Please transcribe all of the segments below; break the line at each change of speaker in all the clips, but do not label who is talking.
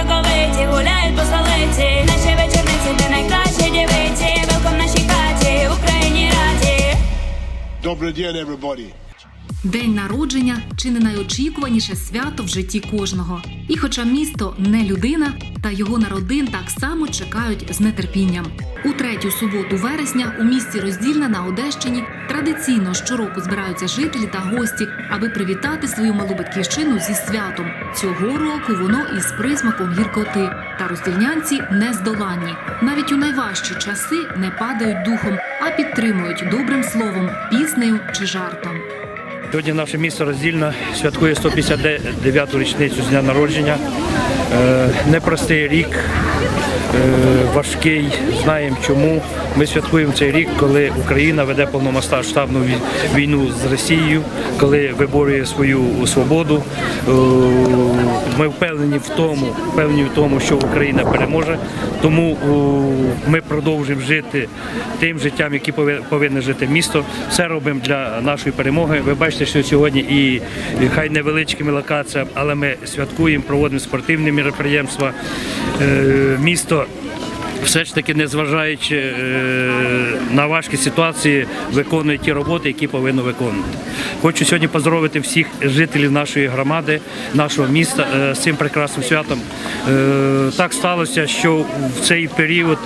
соковиті, гуляють по столиці. Наші вечорниці, де найкращі дівиці. Велком нашій хаті, Україні раді.
Добрий день, everybody.
День народження чи не найочікуваніше свято в житті кожного. І хоча місто не людина, та його народин так само чекають з нетерпінням. У третю суботу вересня у місті Роздільна на Одещині традиційно щороку збираються жителі та гості, аби привітати свою малу батьківщину зі святом. Цього року воно із присмаком гіркоти. Та роздільнянці нездоланні. Навіть у найважчі часи не падають духом, а підтримують добрим словом, піснею чи жартом.
Сьогодні наше місто роздільно святкує 159-ту річницю з дня народження. Е, Непростий рік, е, важкий. Знаємо чому. Ми святкуємо цей рік, коли Україна веде повномасштабну війну з Росією, коли виборює свою свободу. Е, Ми впевнені в тому, впевнені в тому, що Україна переможе. Тому е, ми продовжуємо жити тим життям, пове- повинне жити місто. Все робимо для нашої перемоги. Ви бачите, що сьогодні і хай невеличкими локаціями, але ми святкуємо, проводимо спортивні мероприємства. Е, Місто все ж таки, незважаючи е, на важкі ситуації, виконує ті роботи, які повинно виконувати. Хочу сьогодні поздоровити всіх жителів нашої громади, нашого міста е, з цим прекрасним святом. Е, Так сталося, що в цей період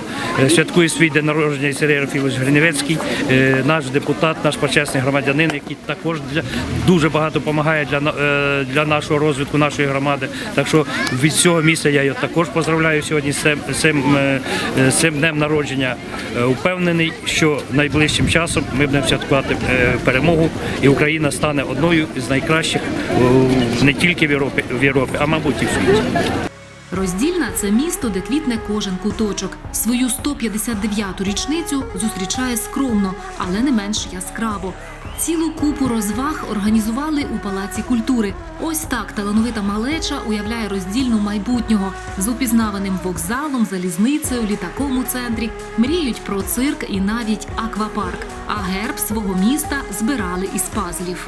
святкує свій день народження Сергій Рафілович Гриневецький, наш депутат, наш почесний громадянин, який також для, дуже багато допомагає для, для нашого розвитку нашої громади. Так що від цього місця я його також поздравляю сьогодні з цим, цим, е, е, цим днем народження. Впевнений, Упевнений, що найближчим часом ми будемо святкувати е, перемогу, і Україна стане одною з найкращих е, не тільки в Європі, в Європі, а мабуть і в світі.
Роздільна це місто, де квітне кожен куточок. Свою 159-ту річницю зустрічає скромно, але не менш яскраво. Цілу купу розваг організували у палаці культури. Ось так талановита малеча уявляє роздільну майбутнього з упізнаваним вокзалом, залізницею, літаком у центрі. Мріють про цирк і навіть аквапарк. А герб свого міста збирали із пазлів.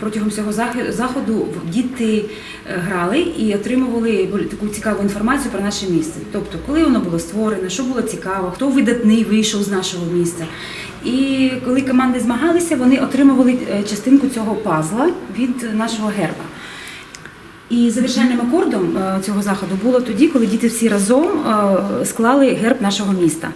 Протягом цього зах- заходу діти е, грали і отримували таку цікаву інформацію про наше місце. Тобто, коли воно було створене, що було цікаво, хто видатний вийшов з нашого міста. І коли команди змагалися, вони отримували е, частинку цього пазла від нашого герба. І завершальним акордом е, цього заходу було тоді, коли діти всі разом е, склали герб нашого міста.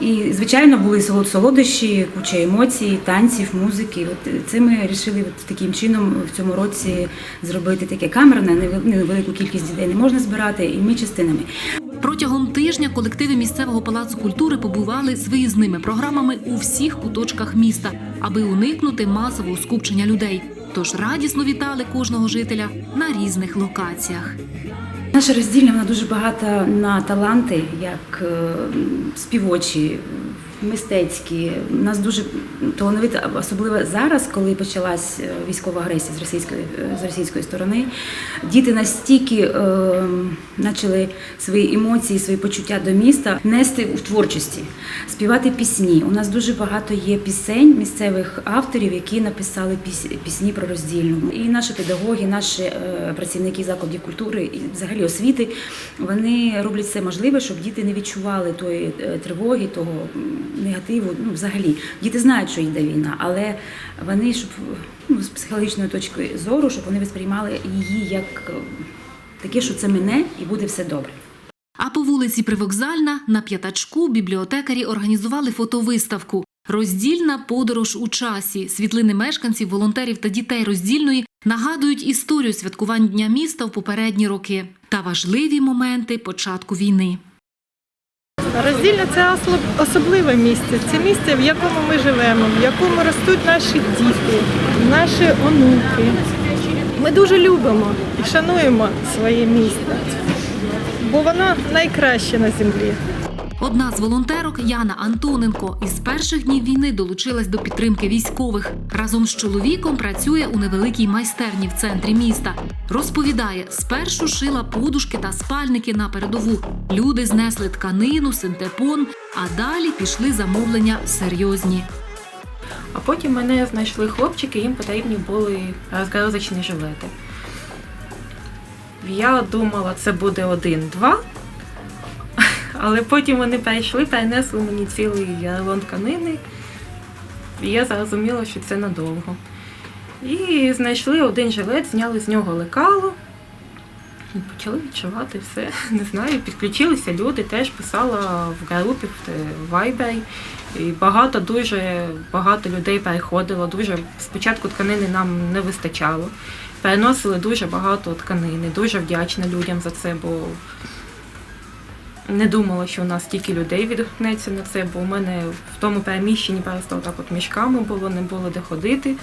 І, звичайно, були солод- солодощі, куча емоцій, танців, музики. От е, це ми вирішили таким чином в цьому році зробити таке камерне, невел- невелику кількість дітей не можна збирати, і ми частинами.
Протягом тижня колективи місцевого палацу культури побували з виїзними програмами у всіх куточках міста, аби уникнути масового скупчення людей. Тож радісно вітали кожного жителя на різних локаціях.
Наша роздільня вона дуже багата на таланти, як е, співочі, мистецькі. У нас дуже талановита, особливо зараз, коли почалась е, військова агресія з російської е, з російської сторони. Діти настільки е, почали свої емоції, свої почуття до міста нести в творчості, співати пісні. У нас дуже багато є пісень місцевих авторів, які написали піс- пісні про роздільну. І наші педагоги, наші е, працівники закладів культури і взагалі освіти, вони роблять все можливе, щоб діти не відчували тої е, тривоги, того негативу. Ну, взагалі, діти знають, що йде війна, але вони, щоб ну, з психологічної точки зору, щоб вони сприймали її як е, таке, що це мене і буде все добре.
А по вулиці Привокзальна на п'ятачку бібліотекарі організували фотовиставку. Роздільна подорож у часі. Світлини мешканців, волонтерів та дітей роздільної нагадують історію святкувань Дня міста в попередні роки та важливі моменти початку війни.
Роздільне це особливе місце. Це місце, в якому ми живемо, в якому ростуть наші діти, наші онуки. Ми дуже любимо і шануємо своє місто, бо воно найкраще на землі.
Одна з волонтерок Яна Антоненко із перших днів війни долучилась до підтримки військових. Разом з чоловіком працює у невеликій майстерні в центрі міста. Розповідає, спершу шила подушки та спальники на передову. Люди знесли тканину, синтепон, а далі пішли замовлення серйозні.
А потім мене знайшли хлопчики, їм потрібні були розгрузочні жилети. Я думала, це буде один-два. Але потім вони перейшли, перенесли мені цілий рулон тканини. І я зрозуміла, що це надовго. І знайшли один жилет, зняли з нього лекало. І почали відчувати все. Не знаю, підключилися люди, теж писала в групі, в Viber. І багато, дуже багато людей переходило. Дуже спочатку тканини нам не вистачало. Переносили дуже багато тканини. Дуже вдячна людям за це, бо не думала, що у нас стільки людей відгукнеться на це, бо у мене в тому переміщенні просто так от мішками було, не було де ходити.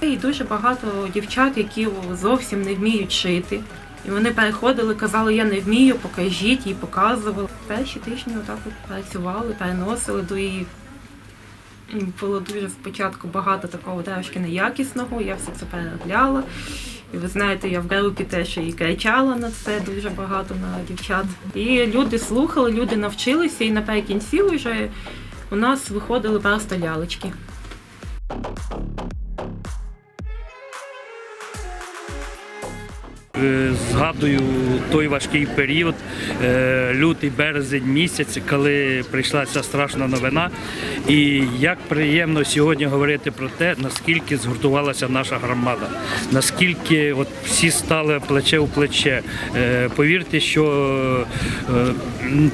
І дуже багато дівчат, які зовсім не вміють шити. І вони переходили, казали, я не вмію, покажіть, і показували. Перші тижні отак от працювали, переносили до і було дуже спочатку багато такого трошки неякісного, я все це переробляла. І ви знаєте, я в групі теж і кричала на це дуже багато на дівчат. І люди слухали, люди навчилися, і наприкінці вже у нас виходили просто лялечки.
Згадую той важкий період, е, лютий березень місяць, коли прийшла ця страшна новина. І як приємно сьогодні говорити про те, наскільки згуртувалася наша громада, наскільки от всі стали плече у плече. Е, Повірте, що е,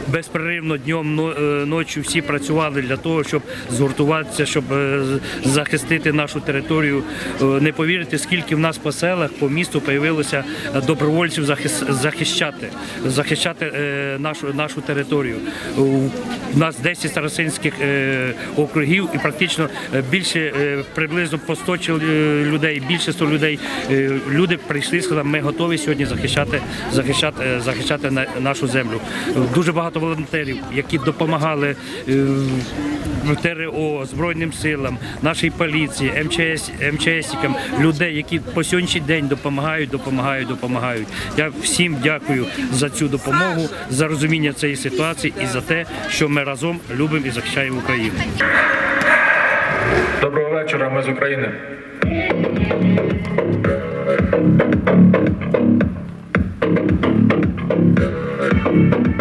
безперервно днем е, ночі всі працювали для того, щоб згуртуватися, щоб е, захистити нашу територію. Е, Не повірите, скільки в нас по селах, по місту появилося е, добровольців захищати, захищати е, нашу, нашу територію. У нас 10 старосинських е, округів і практично е, більше приблизно по 100 чол- е, людей, більше 100 людей. Люди прийшли і сказали, ми готові сьогодні захищати, захищати, захищати нашу землю. Дуже багато волонтерів, які допомагали ТРО, Збройним силам, нашій поліції, МЧС, МЧСникам, людей, які по сьогоднішній день допомагають, допомагають, допомагають. Я всім дякую за цю допомогу, за розуміння цієї ситуації і за те, що ми разом любимо і захищаємо Україну.
Доброго вечора, ми з України.
У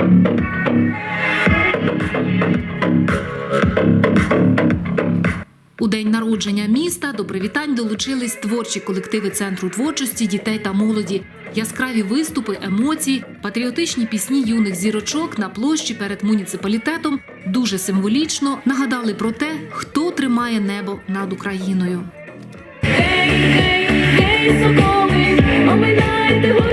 день народження міста до привітань долучились творчі колективи центру творчості дітей та молоді. Яскраві виступи, емоції, патріотичні пісні юних зірочок на площі перед муніципалітетом дуже символічно нагадали про те, хто тримає небо над Україною.
Гей, соколи, оминайте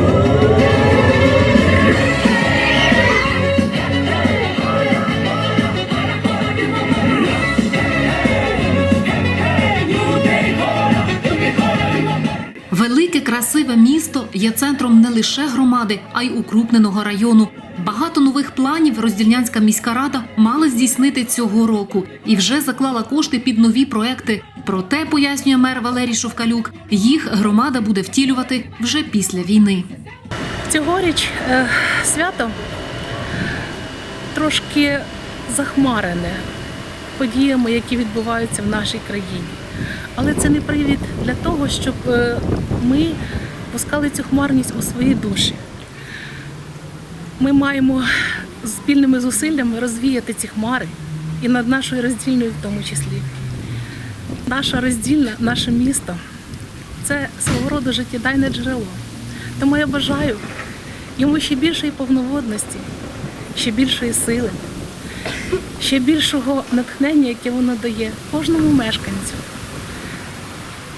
красиве місто є центром не лише громади, а й укрупненого району. Багато нових планів роздільнянська міська рада мала здійснити цього року і вже заклала кошти під нові проекти. Проте, пояснює мер Валерій Шовкалюк, їх громада буде втілювати вже після війни.
Цьогоріч е, свято трошки захмарене подіями, які відбуваються в нашій країні. Але це не привід для того, щоб е, ми пускали цю хмарність у свої душі. Ми маємо спільними зусиллями розвіяти ці хмари і над нашою роздільною в тому числі. Наша роздільна, наше місто це свого роду життєдайне джерело. Тому я бажаю йому ще більшої повноводності, ще більшої сили, ще більшого натхнення, яке воно дає кожному мешканцю,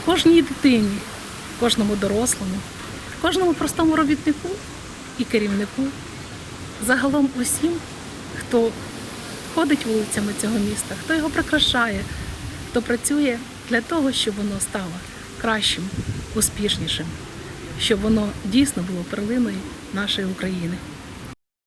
кожній дитині, кожному дорослому, кожному простому робітнику і керівнику, загалом усім, хто ходить вулицями цього міста, хто його прикрашає, хто працює для того, щоб воно стало кращим, успішнішим, щоб воно дійсно було перлиною нашої України.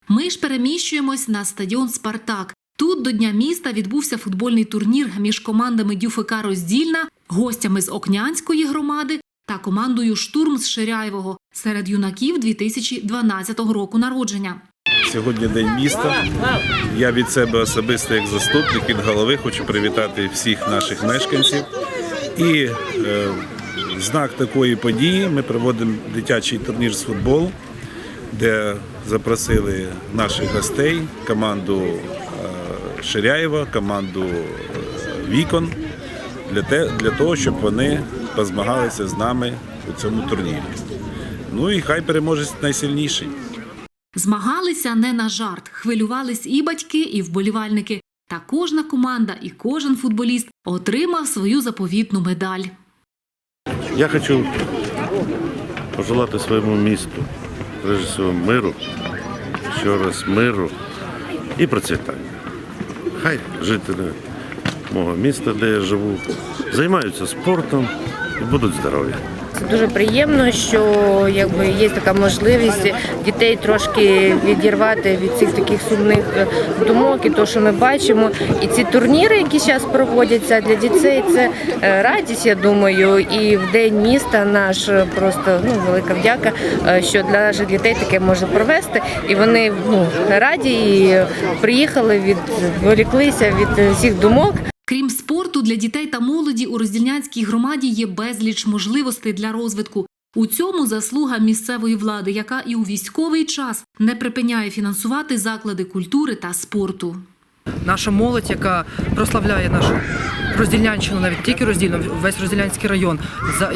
Ми ж переміщуємось на стадіон Спартак. Тут до Дня міста відбувся футбольний турнір між командами ДЮФК Роздільна, гостями з Окнянської громади та командою Штурм з Ширяєвого серед юнаків 2012 року народження.
Сьогодні день міста. Я від себе особисто, як заступник від голови, хочу привітати всіх наших мешканців. І е, знак такої події ми проводимо дитячий турнір з футболу, де запросили наших гостей, команду е, Ширяєва, команду е, Вікон, для, те, для того, щоб вони позмагалися з нами у цьому турнірі. Ну і хай переможець найсильніший.
Змагалися не на жарт, хвилювались і батьки, і вболівальники. Та кожна команда і кожен футболіст отримав свою заповітну медаль.
Я хочу пожелати своєму місту, прежде всього, миру, ще раз миру і процвітання. Хай жителі мого міста, де я живу, займаються спортом і будуть здорові.
Це дуже приємно, що якби є така можливість дітей трошки відірвати від цих таких сумних е, думок і то, що ми бачимо. І ці турніри, які зараз проводяться для дітей, це е, радість, я думаю. І в день міста наш е, просто ну велика вдяка, що для наших дітей таке може провести. І вони ну раді і приїхали відволіклися від всіх думок.
Крім спорту, для дітей та молоді у роздільнянській громаді є безліч можливостей для розвитку. У цьому заслуга місцевої влади, яка і у військовий час не припиняє фінансувати заклади культури та спорту.
наша молодь, яка прославляє нашу роздільнянщину, навіть тільки роздільну, весь розділянський район,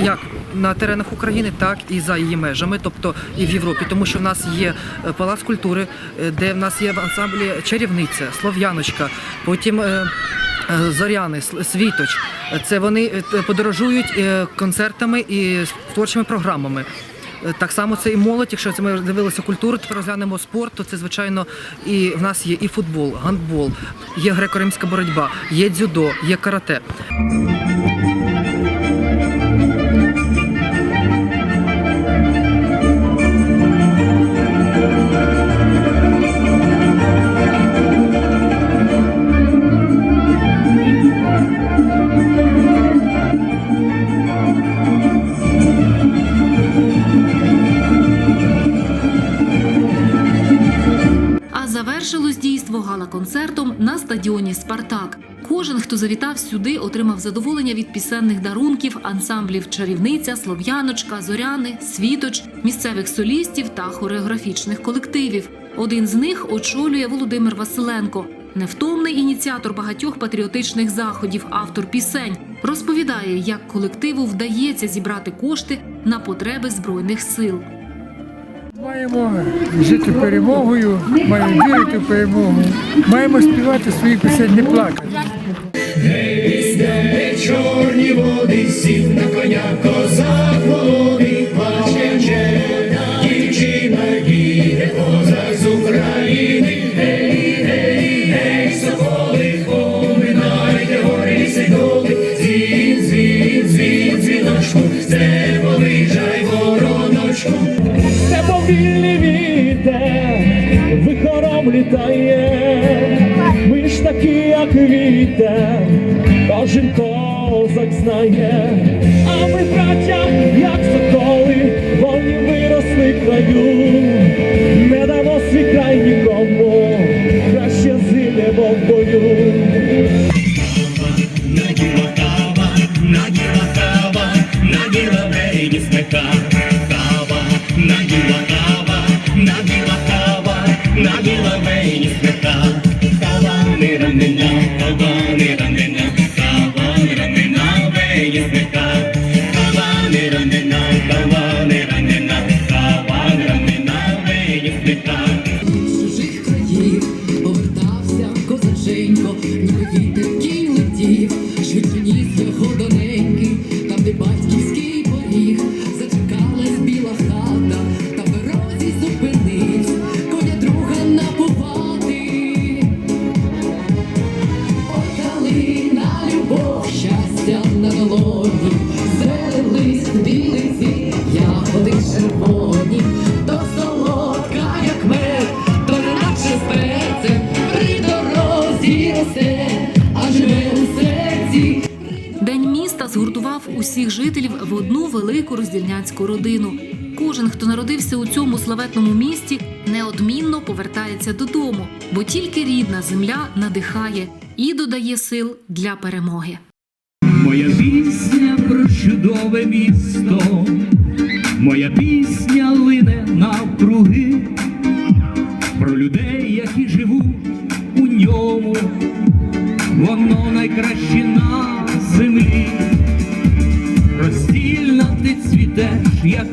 як на теренах України, так і за її межами, тобто і в Європі, тому що в нас є е, палац культури, е, де в нас є в ансамблі чарівниця, слов'яночка, потім. е, Зоряни, Світоч, це вони подорожують концертами і творчими програмами. Так само це і молодь, якщо це ми дивилися культуру, тепер розглянемо спорт, то це звичайно і в нас є і футбол, гандбол, є греко-римська боротьба, є дзюдо, є карате.
Дійство гала-концертом на стадіоні Спартак. Кожен, хто завітав сюди, отримав задоволення від пісенних дарунків, ансамблів Чарівниця, Слов'яночка, Зоряни, Світоч, місцевих солістів та хореографічних колективів. Один з них очолює Володимир Василенко, невтомний ініціатор багатьох патріотичних заходів, автор пісень. Розповідає, як колективу вдається зібрати кошти на потреби збройних сил.
Маємо жити перемогою, маємо вірити в перемогу, маємо співати свої пісень, не плакати.
Чорні води, сів на коня, козак молодий, плаче дівчина їде, вихором літає, ми ж такі, як вітер, кожен козак знає, а ми браття, як соколи, вони виросли краю, не дамо свій край нікому, краще згинемо в бою. Нагіла кава, нагіла кава, нагіла мені смека, нагіла мені смека, кава
одну велику роздільнянську родину. Кожен, хто народився у цьому славетному місті, неодмінно повертається додому, бо тільки рідна земля надихає і додає сил для перемоги.
Моя пісня про чудове місто, моя пісня лине навкруги, про людей, які живуть у ньому, воно найкраще цвітеш, як